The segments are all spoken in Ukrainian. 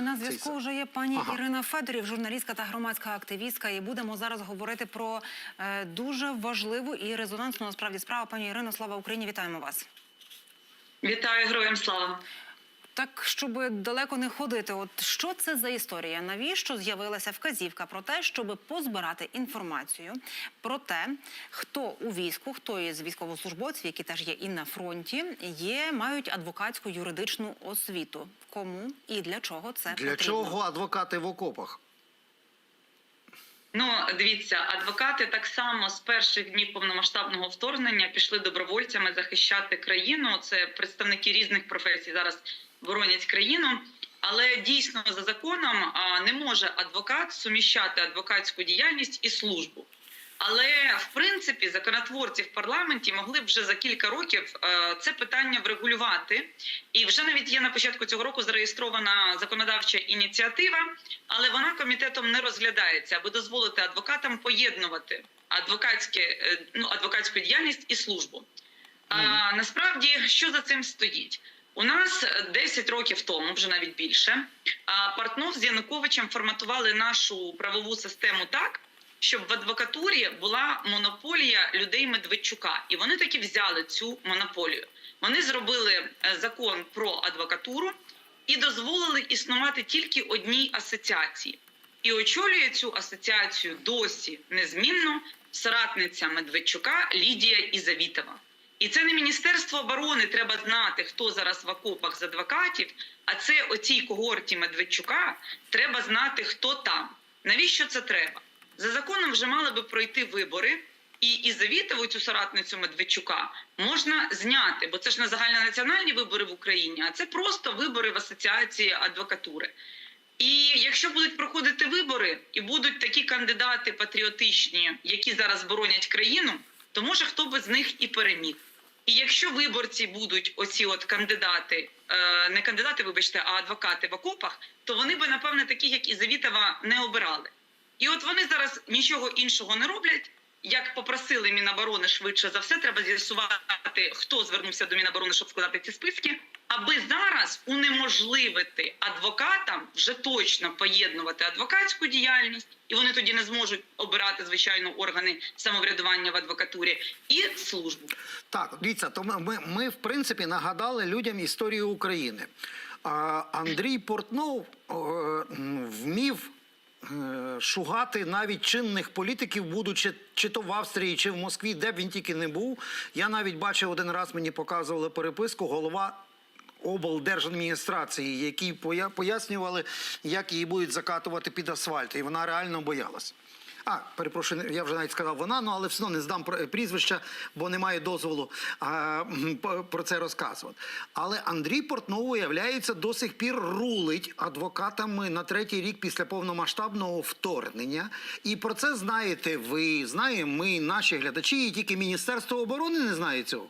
На зв'язку вже є пані Ага. Ірина Федорів, журналістка та громадська активістка. І будемо зараз говорити про е, дуже важливу і резонансну насправді справу. Пані Ірино, слава Україні! Вітаємо вас. Вітаю героям слава. Так, щоб далеко не ходити, от що це за історія? Навіщо з'явилася вказівка про те, щоб позбирати інформацію про те, хто у війську, хто із військовослужбовців, які теж є і на фронті, є, мають адвокатську юридичну освіту. Кому і для чого це Для потрібно? чого адвокати в окопах? Ну, дивіться, адвокати так само з перших днів повномасштабного вторгнення пішли добровольцями захищати країну. Це представники різних професій зараз боронять країну. Але дійсно за законом не може адвокат суміщати адвокатську діяльність і службу. Але в принципі законотворці в парламенті могли б вже за кілька років е, це питання врегулювати. І вже навіть є на початку цього року зареєстрована законодавча ініціатива, але вона комітетом не розглядається, аби дозволити адвокатам поєднувати адвокатське е, ну адвокатську діяльність і службу. А насправді що за цим стоїть? У нас 10 років тому, вже навіть більше, а, Портнов з Януковичем форматували нашу правову систему так, щоб в адвокатурі була монополія людей Медведчука, і вони таки взяли цю монополію. Вони зробили е, закон про адвокатуру і дозволили існувати тільки одній асоціації. І очолює цю асоціацію досі незмінно соратниця Медведчука Лідія Ізавітова. І це не Міністерство оборони треба знати, хто зараз в окопах з адвокатів. А це оцій когорті Медведчука треба знати, хто там. Навіщо це треба? За законом вже мали би пройти вибори, і Ізавітову, цю соратницю Медведчука, можна зняти, бо це ж не загальнонаціональні вибори в Україні, а це просто вибори в асоціації адвокатури. І якщо будуть проходити вибори, і будуть такі кандидати патріотичні, які зараз боронять країну, то може хто би з них і переміг. І якщо виборці будуть оці от кандидати, е, не кандидати, вибачте, а адвокати в окопах, то вони би, напевне, таких, як Ізавітова, не обирали. І от вони зараз нічого іншого не роблять. Як попросили Міноборони швидше за все, треба з'ясувати, хто звернувся до Міноборони, щоб складати ці списки, аби зараз унеможливити адвокатам вже точно поєднувати адвокатську діяльність, і вони тоді не зможуть обирати звичайно органи самоврядування в адвокатурі і службу. Так, дивіться, то ми, ми, в принципі нагадали людям історію України. Андрій Портнов вмів шугати навіть чинних політиків, будучи чи то в Австрії, чи в Москві, де б він тільки не був. Я навіть бачив один раз, мені показували переписку, голова облдержадміністрації, які пояснювали, як її будуть закатувати під асфальт. І вона реально боялась. А, перепрошую, я вже навіть сказав вона, ну але все одно не здам прізвища, бо немає дозволу а, про це розказувати. Але Андрій Портнов, виявляється, до сих пір рулить адвокатами на третій рік після повномасштабного вторгнення. І про це знаєте ви, знаємо ми, наші глядачі, і тільки Міністерство оборони не знає цього.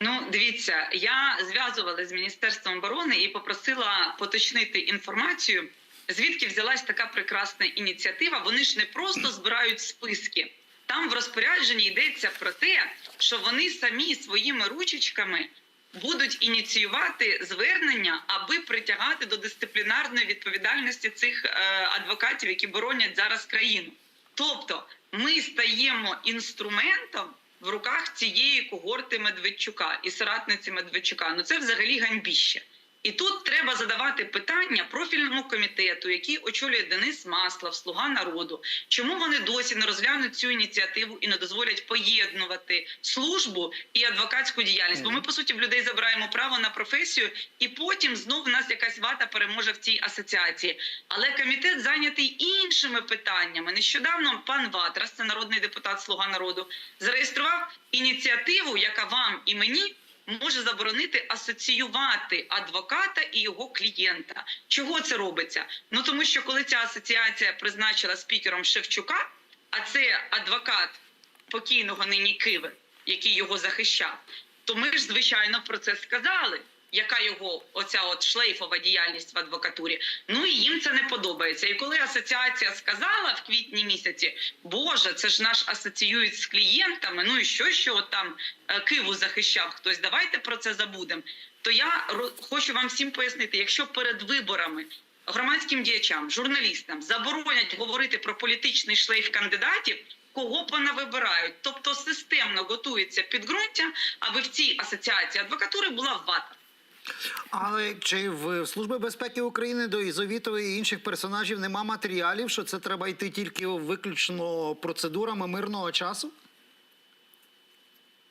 Ну, дивіться, я зв'язувалася з міністерством оборони і попросила поточнити інформацію, звідки взялась така прекрасна ініціатива. Вони ж не просто збирають списки. Там в розпорядженні йдеться про те, що вони самі своїми ручечками будуть ініціювати звернення, аби притягати до дисциплінарної відповідальності цих е, адвокатів, які боронять зараз країну. Тобто, ми стаємо інструментом в руках цієї когорти Медведчука і соратниці Медведчука. Ну це взагалі ганьбіще. І тут треба задавати питання профільному комітету, який очолює Денис Маслав, слуга народу. Чому вони досі не розглянуть цю ініціативу і не дозволять поєднувати службу і адвокатську діяльність? Бо ми по суті в людей забираємо право на професію, і потім знов в нас якась вата переможе в цій асоціації. Але комітет зайнятий іншими питаннями. Нещодавно пан Ватрас, це народний депутат Слуга народу, зареєстрував ініціативу, яка вам і мені може заборонити асоціювати адвоката і його клієнта. Чого це робиться? Ну тому що коли ця асоціація призначила спікером Шевчука, а це адвокат покійного нині Киви, який його захищав, то ми ж звичайно про це сказали. Яка його оця от шлейфова діяльність в адвокатурі? Ну і їм це не подобається. І коли асоціація сказала в квітні місяці, Боже, це ж наш асоціюють з клієнтами. Ну і що, що от там е, Киву захищав хтось? Давайте про це забудемо. то я хочу вам всім пояснити, якщо перед виборами громадським діячам, журналістам заборонять говорити про політичний шлейф кандидатів. Кого вона вибирають, тобто системно готується підґрунтя, аби в цій асоціації адвокатури була вата. Але чи в Служби безпеки України до Ізовітової і інших персонажів нема матеріалів, що це треба йти тільки виключно процедурами мирного часу?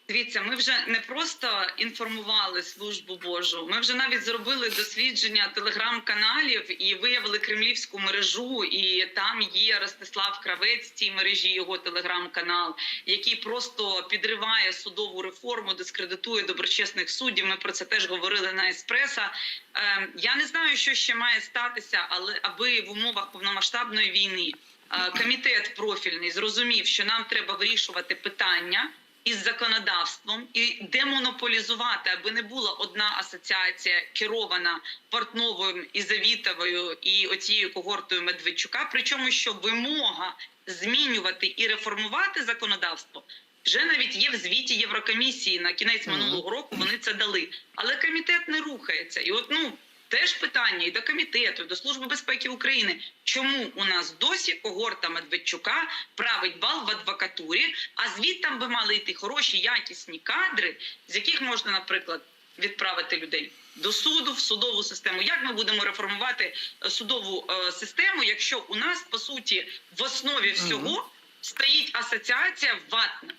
Дивіться, ми вже не просто інформували службу Божу. Ми вже навіть зробили дослідження телеграм-каналів і виявили кремлівську мережу. І там є Ростислав Кравець в цій мережі, його телеграм-канал, який просто підриває судову реформу, дискредитує доброчесних суддів. Ми про це теж говорили на еспреса. Е, я не знаю, що ще має статися, але аби в умовах повномасштабної війни е, комітет профільний зрозумів, що нам треба вирішувати питання із законодавством і демонополізувати, аби не була одна асоціація керована Портновою і Завітовою і оцією когортою Медведчука. Причому що вимога змінювати і реформувати законодавство. Вже навіть є в звіті Єврокомісії на кінець минулого року. Вони це дали, але комітет не рухається. І от ну теж питання і до комітету, і до служби безпеки України. Чому у нас досі когорта Медведчука править бал в адвокатурі? А звідтам би мали йти хороші, якісні кадри, з яких можна, наприклад, відправити людей до суду в судову систему. Як ми будемо реформувати е, судову е, систему, якщо у нас по суті в основі всього стоїть асоціація ватна?